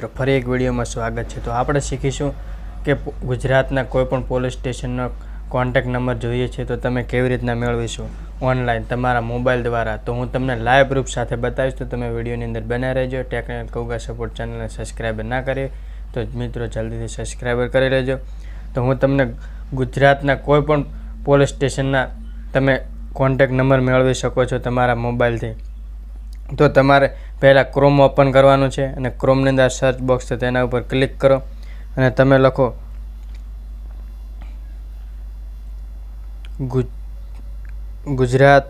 મિત્રો, ફરી એક વિડીયોમાં સ્વાગત છે. તો આપણે શીખીશું કે ગુજરાતના કોઈપણ પોલીસ સ્ટેશનનો કોન્ટેક્ટ નંબર જોઈએ છે તો તમે કેવી રીતના મેળવીશું ઓનલાઈન તમારા મોબાઈલ દ્વારા. તો હું તમને લાઈવ પ્રૂફ સાથે બતાવીશ. તો તમે વિડીયોની અંદર બન્યા રહેજો. ટેકનિકલ કૌગા સપોર્ટ ચેનલને સબસ્ક્રાઈબર ના કરી તો મિત્રો જલ્દીથી સબસ્ક્રાઈબર કરી લેજો. તો હું તમને ગુજરાતના કોઈ પણ પોલીસ સ્ટેશનના તમે કોન્ટેક્ટ નંબર મેળવી શકો છો તમારા મોબાઈલથી. તો તમારે પહેલાં ક્રોમ ઓપન કરવાનું છે અને ક્રોમની અંદર સર્ચ બોક્સ છે તેના ઉપર ક્લિક કરો અને તમે લખો ગુજ- ગુજરાત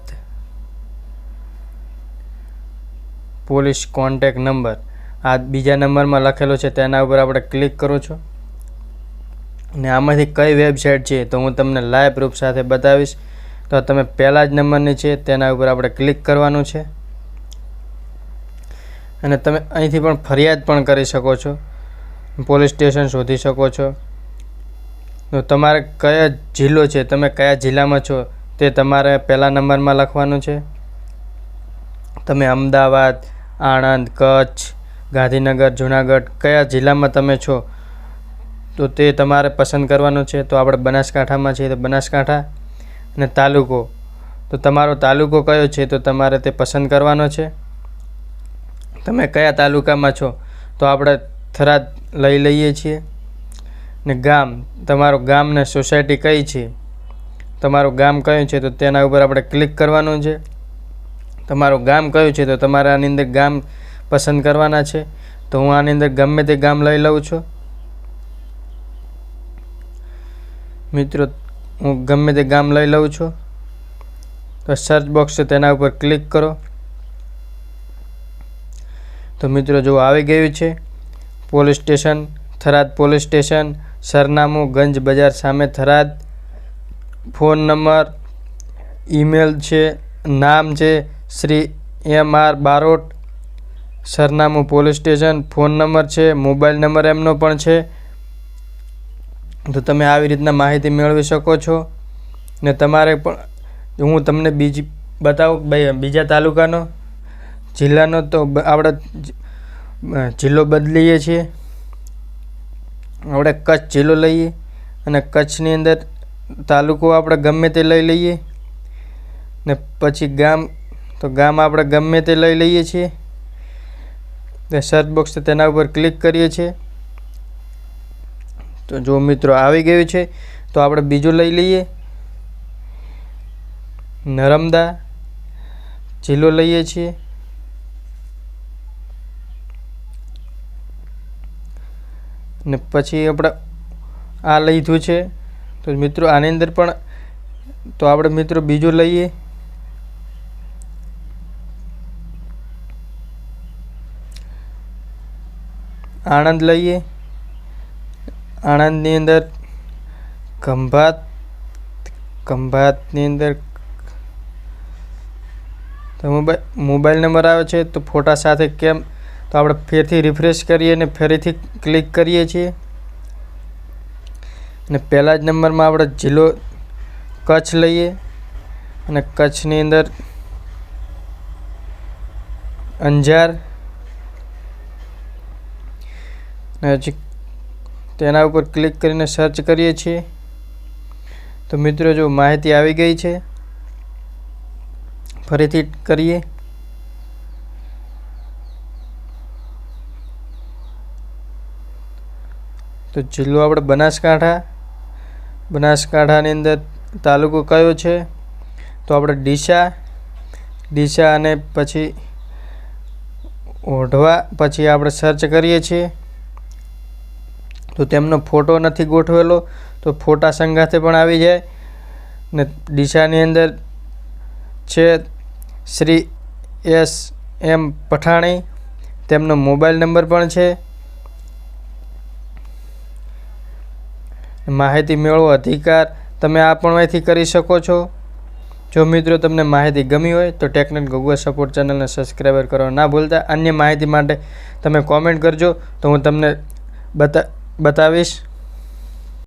પોલીસ કોન્ટેક્ટ નંબર. આ બીજા નંબરમાં લખેલો છે તેના ઉપર આપણે ક્લિક કરો છો. ને આમાંથી કઈ વેબસાઇટ છે તો હું તમને લાઈવ પ્રૂફ સાથે બતાવીશ. તો તમે પહેલા જ નંબરની છે તેના ઉપર આપણે ક્લિક કરવાનું છે. અને તમે અહીંથી પણ ફરિયાદ પણ કરી શકો છો. પોલીસ સ્ટેશન શોધી શકો છો. તો તમારે કયા જિલ્લો છે, તમે કયા જિલ્લામાં છો, તે તમારે પહેલા નંબરમાં લખવાનું છે. તમે અમદાવાદ, આણંદ, કચ્છ, ગાંધીનગર, જુનાગઢ કયા જિલ્લામાં તમે છો, તો તે તમારે પસંદ કરવાનું છે. તો આપણે બનાસકાંઠામાં છીએ, તો બનાસકાંઠા અને તાલુકો. તો તમારો તાલુકો કયો છે, તો તમારે તે પસંદ કરવાનો છે. તમે કયા તાલુકામાં છો? તો આપણે થરાદ લઈ લઈએ છીએ. ને ગામ, તમારું ગામ ને સોસાયટી કઈ છે? તમારું ગામ કયું છે? તો તેના ઉપર આપણે ક્લિક કરવાનું છે. તમારું ગામ કયું છે? તો તમારે આની અંદર ગામ પસંદ કરવાના છે. તો હું આની અંદર ગમે તે ગામ લઈ લઉં છું. મિત્રો, હું ગમે તે ગામ લઈ લઉં છું. તો સર્ચ બોક્સ તેના ઉપર ક્લિક કરો. તો મિત્રો જો આવી ગયું છે, police station, Tharad police station, સરનામું ગંજ બજાર સામે થરાદ. ફોન નંબર, ઈમેલ છે, નામ છે, શ્રી એમ આર બારોટ. સરનામું પોલીસ સ્ટેશન, ફોન નંબર છે, મોબાઈલ નંબર એમનો પણ છે. તો તમે આવી રીતના માહિતી મેળવી શકો છો. ને તમારે પણ, હું તમને બીજી બતાવું બીજા તાલુકાનો જિલ્લાનો તો આપણે જિલ્લો બદલીએ છીએ. આપણે કચ્છ જિલ્લો લઈએ અને કચ્છની અંદર તાલુકો આપણે ગમે તે લઈ લઈએ. ને પછી ગામ, તો ગામ આપણે ગમે તે લઈ લઈએ છીએ. સર્ચ બોક્સ તેના ઉપર ક્લિક કરીએ છીએ. તો જો મિત્રો આવી ગયું છે, તો આપણે બીજું લઈ લઈએ. નરમદા જિલ્લો લઈએ છીએ. ને પછી આપણે આ લીધું છે. તો મિત્રો આની અંદર પણ તો આપણે મિત્રો બીજું લઈએ. આણંદ લઈએ. આણંદની અંદર ખંભાત, ખંભાતની અંદર તો મોબાઈલ મોબાઈલ નંબર આવે છે તો ફોટા સાથે કેમ તો આપણે ફેરથી રિફ્રેશ કરીએ અને ફરીથી ક્લિક કરીએ છીએ. અને પહેલા જ નંબરમાં આપણે જિલ્લો કચ્છ લઈએ અને કચ્છની અંદર અંજાર હજી તેના ઉપર ક્લિક કરીને સર્ચ કરીએ છીએ. તો મિત્રો જો માહિતી આવી ગઈ છે, ફરીથી કરીએ. તો જિલ્લો આપણે બનાસકાંઠા. બનાસકાંઠાની અંદર તાલુકો કયો છે? તો આપણે ડીસા ડીસા અને પછી ઓઢવા પછી આપણે સર્ચ કરીએ છીએ. તો તેમનો ફોટો નથી ગોઠવેલો, તો ફોટા સંગાથે પણ આવી જાય. ને ડીસાની અંદર છે શ્રી એસ એમ પઠાણી, તેમનો મોબાઈલ નંબર પણ છે. માહિતી મેળવો અધિકાર તમે આ પણ અહીંથી કરી શકો છો. જો મિત્રો તમને માહિતી ગમી હોય તો ટેકનિક ગૂગલ સપોર્ટ ચેનલને સબસ્ક્રાઈબર કરવા ના ભૂલતા. અન્ય માહિતી માટે તમે કોમેન્ટ કરજો તો હું તમને બતા, બતાવીશ.